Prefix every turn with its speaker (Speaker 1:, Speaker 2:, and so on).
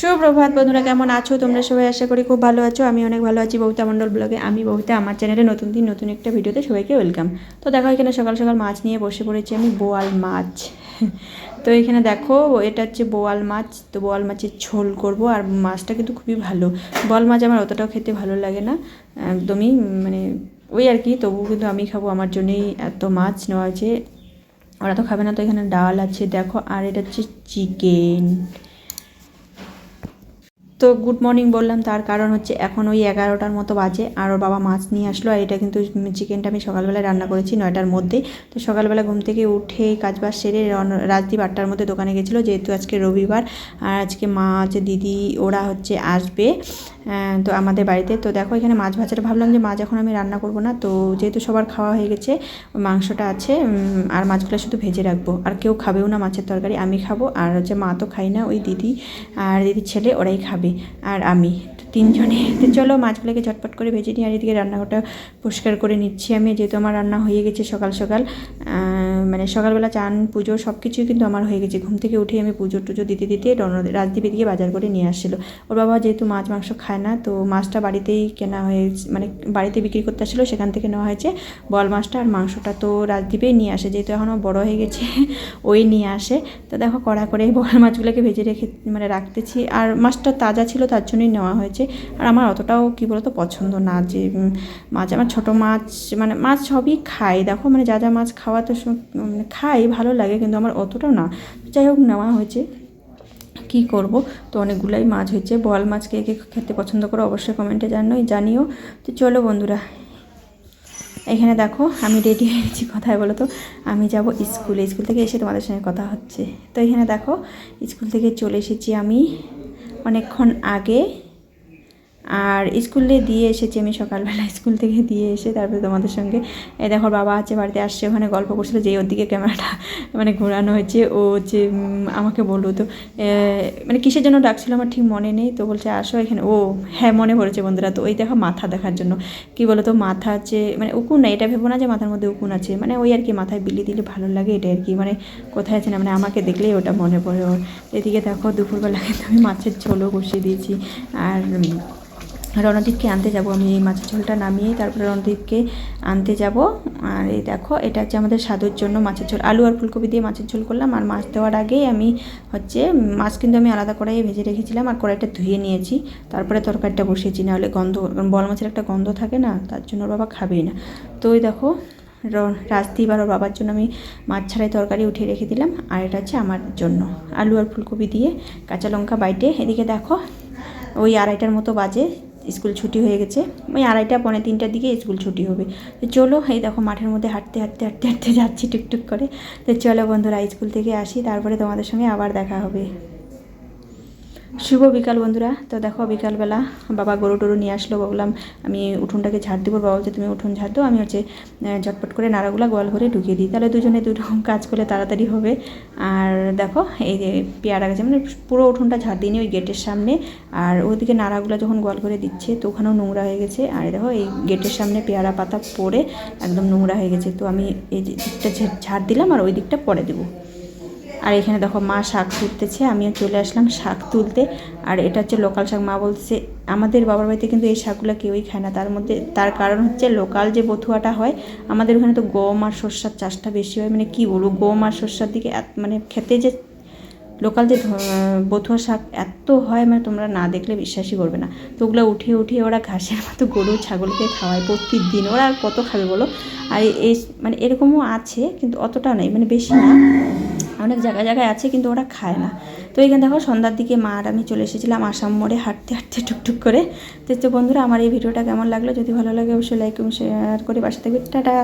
Speaker 1: সুপ্রভাত বন্ধুরা, কেমন আছো? তোমরা সবাই আশা করি খুব ভালো আছো। আমি অনেক ভালো আছি বৌতা মণ্ডল ব্লগে। আমি বৌতা, আমার চ্যানেলে নতুন দিন, নতুন একটা ভিডিওতে সবাইকে ওয়েলকাম। তো দেখো, এখানে সকাল সকাল মাছ নিয়ে বসে পড়েছি আমি, বোয়াল মাছ। তো এখানে দেখো, এটা হচ্ছে বোয়াল মাছ। তো বোয়াল মাছের ঝোল করব, আর মাছটা কিন্তু খুবই ভালো। বোয়াল মাছ আমার অতটাও খেতে ভালো লাগে না, একদমই মানে ওই আর কি। তবুও কিন্তু আমি খাব, আমার জন্যই এত মাছ নেওয়া হয়েছে। ওরা তো খাবে না, তো এখানে ডাল আছে, দেখো। আর এটা হচ্ছে চিকেন। তো গুড মর্নিং বললাম, তার কারণ হচ্ছে এখন ওই এগারোটার মতো বাজে আর ওর বাবা মাছ নিয়ে আসলো আর এটা কিন্তু চিকেনটা আমি সকালবেলায় রান্না করেছি নয়টার মধ্যে। তো সকালবেলা ঘুম থেকে উঠে কাজবাজ সেরে রাজদীপ আটটার মধ্যে দোকানে গেছিল, যেহেতু আজকে রবিবার আর আজকে মা আছে দিদি, ওরা হচ্ছে আসবে তো আমাদের বাড়িতে। তো দেখো এখানে মাছ ভাজাটা ভাবলাম যে মাছ এখন আমি রান্না করব না, তো যেহেতু সবার খাওয়া হয়ে গেছে, মাংসটা আছে আর মাছগুলো শুধু ভেজে রাখব। আর কেউ খাবেও না মাছের তরকারি, আমি খাব। আর হচ্ছে মা তো খাই না, ওই দিদি আর দিদির ছেলে, ওরাই খাবে। আর আমি। তিনজনে, তো চলো মাছগুলোকে ঝটপট করে ভেজে নিই আর এদিকে রান্নাঘরটা পরিষ্কার করে নিচ্ছি আমি, যেহেতু আমার রান্না হয়ে গেছে সকাল সকাল। মানে সকালবেলা চান, পুজো সব কিছুই কিন্তু আমার হয়ে গেছে। ঘুম থেকে উঠে আমি পুজো টুজো দিতে দিতে রাজদীপ এদিকে বাজার করে নিয়ে আসছিল। ওর বাবা যেহেতু মাছ, মাংস খায় না, তো মাছটা বাড়িতেই কেনা হয়ে মানে বাড়িতে বিক্রি করতে আসছিল, সেখান থেকে নেওয়া হয়েছে বল মাছটা আর মাংসটা। তো রাজদীপেই নিয়ে আসে, যেহেতু এখনও বড় হয়ে গেছে, ওই নিয়ে আসে। তো দেখো, কড়া করে বল মাছগুলোকে ভেজে রেখে মানে রাখতেছি। আর মাছটা তাজা ছিল, তার জন্যই নেওয়া হয়েছে। আর আমার অতটাও, কী বলতো, পছন্দ না যে মাছ। আমার ছোটো মাছ মানে মাছ সবই খাই। দেখো মানে যা যা মাছ খাওয়া তো মানে খাই, ভালো লাগে, কিন্তু আমার অতটাও না। যাই হোক, নেওয়া হয়েছে। কী করব? তো অনেকগুলাই মাছ হয়েছে। বল মাছ কে কে খেতে পছন্দ করো অবশ্যই কমেন্টে জানোই জানিও। তো চলো বন্ধুরা, এখানে দেখো, আমি রেডি হয়ে গেছি। কথায় বলো তো, আমি যাব স্কুলে। স্কুল থেকে এসে তোমাদের সঙ্গে কথা হচ্ছে। তো এখানে দেখো, স্কুল থেকে চলে এসেছি আমি। অনেকক্ষণ আগে আর স্কুলে দিয়ে এসেছি আমি সকালবেলা, স্কুল থেকে দিয়ে এসে তারপরে তোমাদের সঙ্গে। এই দেখো, বাবা আছে বাড়িতে আসছে, ওখানে গল্প করছিল যে ওর দিকে ক্যামেরাটা মানে ঘোরানো হয়েছে। ও যে আমাকে বলল, তো মানে কিসের জন্য ডাকছিল আমার ঠিক মনে নেই। তো বলছে, আসো এখানে। ও হ্যাঁ মনে পড়েছে বন্ধুরা। তো ওই দেখো, মাথা দেখার জন্য। কি বলো তো মাথা আছে মানে উকুন না, এটা ভেবো না যে মাথার মধ্যে উকুন আছে। মানে ওই আর কি, মাথায় বিলি দিলে ভালো লাগে, এটা আর কি। মানে কোথায় আছে না মানে আমাকে দেখলেই ওটা মনে পড়ে ওর। এদিকে দেখো, দুপুরবেলা কিন্তু আমি মাছের ঝোলও বসিয়ে দিয়েছি। আর রণদীপকে আনতে যাব আমি এই মাছের ঝোলটা নামিয়ে তারপরে রণদীপকে আনতে যাব। আর এই দেখো, এটা হচ্ছে আমাদের স্বাদুর জন্য মাছের ঝোল। আলু আর ফুলকপি দিয়ে মাছের ঝোল করলাম। আর মাছ দেওয়ার আগেই আমি হচ্ছে, মাছ কিন্তু আমি আলাদা কড়াইয়ে ভেজে রেখেছিলাম আর কড়াইটা ধুয়ে নিয়েছি। তারপরে তরকারিটা বসিয়েছি, নাহলে গন্ধ, বল মাছের একটা গন্ধ থাকে না, তার জন্য ওর বাবা খাবেই না। তো ওই দেখো রাজদীপ আর ওর বাবার জন্য আমি মাছ ছাড়াই তরকারি উঠিয়ে রেখে দিলাম। আর এটা হচ্ছে আমার জন্য। আলু আর ফুলকপি দিয়ে কাঁচা লঙ্কা বাইটে। এদিকে দেখো, ওই আড়াইটার মতো বাজে। স্কুল ছুটি হয়ে গেছে। ওই আড়াইটা পনেরো তিনটার দিকে স্কুল ছুটি হবে। তো চলো, এই দেখো মাঠের মধ্যে হাঁটতে হাঁটতে হাঁটতে হাঁটতে যাচ্ছি টুকটুক করে। তো চলো বন্ধুরা, স্কুল থেকে আসি, তারপরে তোমাদের সঙ্গে আবার দেখা হবে। শুভ বিকাল বন্ধুরা। তো দেখো, বিকালবেলা বাবা গরু টরু নিয়ে আসলো, বললাম, আমি উঠোনটাকে ঝাড় দেবো, বাবা বলছে, তুমি উঠোন ঝাড় দাও, আমি হচ্ছে ঝটপট করে নাড়াগুলা গোয়াল ঘরে ঢুকিয়ে দিই। তাহলে দুজনে দুরকম কাজ করলে তাড়াতাড়ি হবে। আর দেখো, এই যে পেয়ারা গাছে মানে পুরো উঠোনটা ঝাড় দিইনি ওই গেটের সামনে। আর ওদিকে নাড়াগুলো যখন গোয়াল ঘরে দিচ্ছে, তো ওখানেও নোংরা হয়ে গেছে। আর দেখো, এই গেটের সামনে পেয়ারা পাতা পড়ে একদম নোংরা হয়ে গেছে। তো আমি এই দিকটা ঝাড় দিলাম, আর ওই দিকটা পরে দেবো। আর এখানে দেখো মা শাক তুলতেছে, আমিও চলে আসলাম শাক তুলতে। আর এটা হচ্ছে লোকাল শাক, মা বলছে আমাদের বাবার বাড়িতে কিন্তু এই শাকগুলো কেউই খায় না। তার মধ্যে, তার কারণ হচ্ছে লোকাল যে বথুয়াটা হয়, আমাদের ওখানে তো গম আর সর্ষার চাষটা বেশি হয়। মানে কি বলব, গম আর সর্ষার দিকে মানে খেতে যে লোকাল যে বথুয়া শাক এত হয় মানে তোমরা না দেখলে বিশ্বাসই করবে না। তো ওগুলো উঠিয়ে উঠিয়ে ওরা ঘাসের মতো গরু ছাগলকে খাওয়ায় প্রতিদিন। ওরা আর কত খাবে বলো? আর এই মানে এরকমও আছে, কিন্তু অতটা নেই মানে বেশি না। অনেক জায়গায় জায়গায় আছে, কিন্তু ওরা খায় না। তো এখানে দেখো সন্ধ্যার দিকে মা আর আমি চলে এসেছিলাম আসাম মোড়ে হাঁটতে হাঁটতে, টুকটুক করে। তো বন্ধুরা, আমার এই ভিডিওটা কেমন লাগল? যদি ভালো লাগে, অবশ্যই লাইক এবং শেয়ার করে বাসা থাকবে। টাটা!